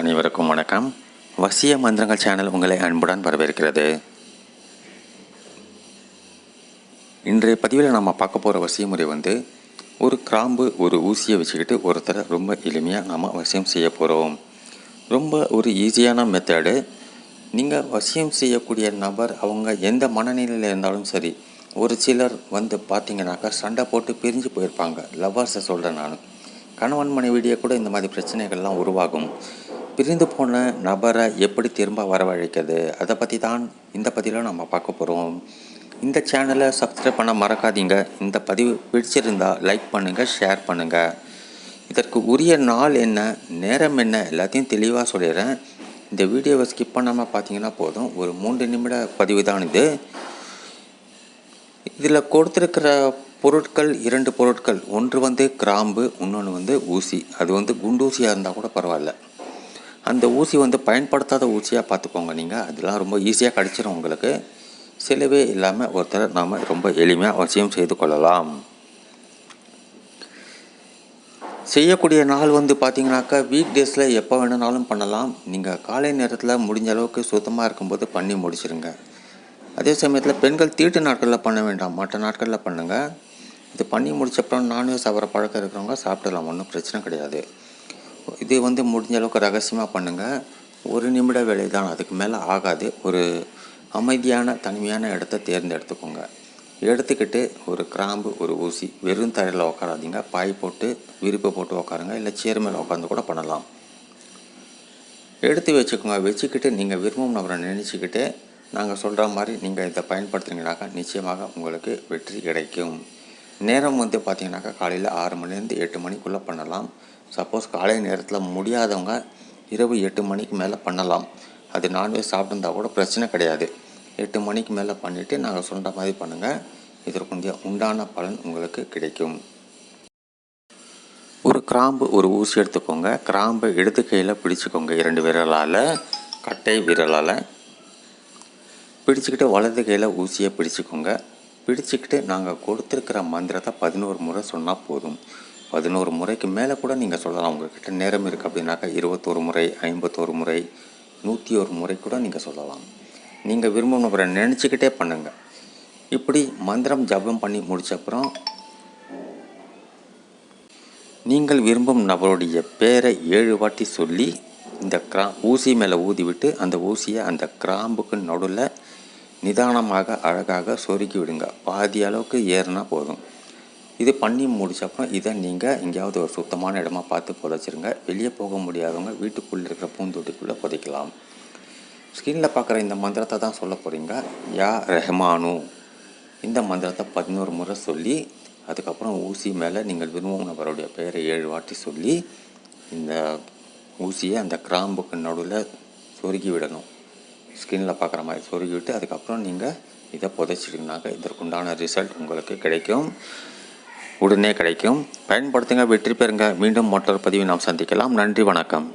அனைவருக்கும் வணக்கம். வசிய மந்திரங்கள் சேனல் உங்களை அன்புடன் வரவேற்கிறது. இன்றைய பதிவில் நம்ம பார்க்க போகிற வசிய முறை வந்து ஒரு கிராம்பு ஒரு ஊசியை வச்சுக்கிட்டு ஒருத்தரை ரொம்ப எளிமையாக நாம் வசியம் செய்ய போகிறோம் ரொம்ப ஒரு ஈஸியான மெத்தடு நீங்கள் வசியம் செய்யக்கூடிய நபர் அவங்க எந்த மனநிலையில் இருந்தாலும் சரி ஒரு சிலர் வந்து பார்த்தீங்கன்னாக்கா சண்டை போட்டு பிரிஞ்சு போயிருப்பாங்க. லவ்வர்ஸை சொல்கிறேன் நான். கணவன் மனைவிடையே கூட இந்த மாதிரி பிரச்சனைகள்லாம் உருவாகும். பிரிந்து போன நபரை எப்படி திரும்ப வரவழைக்கிறது? அதை பற்றி தான் இந்த பதிவில் நம்ம பார்க்க போகிறோம் இந்த சேனலை சப்ஸ்கிரைப் பண்ண மறக்காதீங்க. இந்த பதிவு பிடிச்சிருந்தா லைக் பண்ணுங்கள் ஷேர் பண்ணுங்கள் இதற்கு உரிய நாள் என்ன நேரம் என்ன எல்லாத்தையும் தெளிவாக சொல்லிடுறேன். இந்த வீடியோவை ஸ்கிப் பண்ணாமல் பார்த்தீங்கன்னா போதும். ஒரு மூன்று நிமிட பதிவு தான் இது. இதில் கொடுத்துருக்கிற பொருட்கள் இரண்டு பொருட்கள். ஒன்று வந்து கிராம்பு இன்னொன்று வந்து ஊசி. அது வந்து குண்டூசியாக இருந்தால் கூட பரவாயில்ல. அந்த ஊசி வந்து பயன்படுத்தாத ஊசியாக பார்த்துக்கோங்க நீங்கள் அதெல்லாம் ரொம்ப ஈஸியாக கிடச்சிரும் உங்களுக்கு. செலவே இல்லாமல் ஒருத்தரை நாம் ரொம்ப எளிமையாக அவசியம் செய்து கொள்ளலாம். செய்யக்கூடிய நாள் வந்து பார்த்தீங்கன்னாக்கா வீக் டேஸில் எப்போ வேணுனாலும் பண்ணலாம். நீங்கள் காலை நேரத்தில் முடிஞ்ச அளவுக்கு சுத்தமாக இருக்கும்போது பண்ணி முடிச்சிருங்க. அதே சமயத்தில் பெண்கள் தீட்டு நாட்களில் பண்ண வேண்டாம். மற்ற நாட்களில் பண்ணுங்கள் இது பண்ணி முடிச்சப்பறம் நான்வெஜ் சாப்பிட்ற பழக்கம் இருக்கிறவங்க சாப்பிடலாம். ஒன்றும் பிரச்சனை கிடையாது. இது வந்து முடிஞ்ச அளவுக்கு ரகசியமாக பண்ணுங்கள் ஒரு நிமிட வேலை தான் அதுக்கு மேலே ஆகாது. ஒரு அமைதியான தனிமையான இடத்த தேர்ந்தெடுத்துக்கோங்க. எடுத்துக்கிட்டு ஒரு கிராம்பு ஒரு ஊசி வெறும் தரையில் உட்காராதீங்க பாய் போட்டு விரிப்பை போட்டு உட்காருங்க இல்லை சேர் மேலே உட்காந்து கூட பண்ணலாம். எடுத்து வச்சுக்கோங்க. வச்சுக்கிட்டு நீங்கள் விரும்பும் நபரை நினச்சிக்கிட்டு நாங்கள் சொல்கிற மாதிரி நீங்கள் இதை பயன்படுத்துனீங்கனாக்கா நிச்சயமாக உங்களுக்கு வெற்றி கிடைக்கும். நேரம் வந்து பார்த்தீங்கன்னாக்கா காலையில் ஆறு மணிலேருந்து எட்டு மணிக்குள்ளே பண்ணலாம். சப்போஸ் காலை நேரத்தில் முடியாதவங்க இரவு எட்டு மணிக்கு மேலே பண்ணலாம். அது நான்வெஜ் சாப்பிட்டுருந்தா கூட பிரச்சனை கிடையாது. எட்டு மணிக்கு மேலே பண்ணிவிட்டு நாங்கள் சொல்கிற மாதிரி பண்ணுங்கள் இதற்கு உண்டான பலன் உங்களுக்கு கிடைக்கும். ஒரு கிராம்பு ஒரு ஊசி எடுத்துக்கோங்க. கிராம்பை எடுத்து கையில் பிடிச்சிக்கோங்க இரண்டு விரலால். கட்டை விரலால். பிடிச்சிக்கிட்டு வலது கையில் ஊசியை பிடிச்சிக்கோங்க. பிடிச்சிக்கிட்டு நாங்கள் கொடுத்துருக்கிற மந்திரத்தை பதினோரு முறை சொன்னால் போதும். பதினோரு முறைக்கு மேலே கூட நீங்கள் சொல்லலாம். உங்கள்கிட்ட நேரம் இருக்குது அப்படின்னாக்கா இருபத்தோரு முறை ஐம்பத்தோரு முறை நூற்றி ஒரு முறை கூட நீங்கள் சொல்லலாம். நீங்கள் விரும்பும் நபரை நினச்சிக்கிட்டே பண்ணுங்கள் இப்படி மந்திரம் ஜபம் பண்ணி முடிச்சப்புறம் நீங்கள் விரும்பும் நபருடைய பேரை ஏழு வாட்டி சொல்லி இந்த கிரா ஊசி மேலே ஊதி விட்டு அந்த ஊசியை அந்த கிராம்புக்கு நடுவில் நிதானமாக அழகாக சொருக்கி விடுங்க. பாதி அளவுக்கு ஏறினா போதும். இது பண்ணி முடிச்சப்பறம் இதை நீங்கள் எங்கேயாவது ஒரு சுத்தமான இடமா பார்த்து புதைச்சிருங்க. வெளியே போக முடியாதவங்க வீட்டுக்குள்ளே இருக்கிற பூந்தொட்டிக்குள்ளே புதைக்கலாம். ஸ்க்ரீனில் பார்க்குற இந்த மந்திரத்தை தான் சொல்ல போகிறீங்க யா ரெஹமானு. இந்த மந்திரத்தை பதினோரு முறை சொல்லி அதுக்கப்புறம் ஊசி மேலே நீங்கள் விரும்பும் நபருடைய பெயரை ஏழு வாட்டி சொல்லி இந்த ஊசியை அந்த கிராம்புக்கு நடுவில் சொருகி விடணும். ஸ்கின்னில் பார்க்குற மாதிரி சொருகி விட்டு அதுக்கப்புறம் நீங்கள் இதை புதைச்சிட்டிங்கனாக்க இதற்குண்டான ரிசல்ட் உங்களுக்கு கிடைக்கும். உடனே கிடைக்கும். பயன்படுத்துங்க வெற்றி பெறுங்க. மீண்டும் மற்றொரு பதிவை நாம் சந்திக்கலாம். நன்றி வணக்கம்.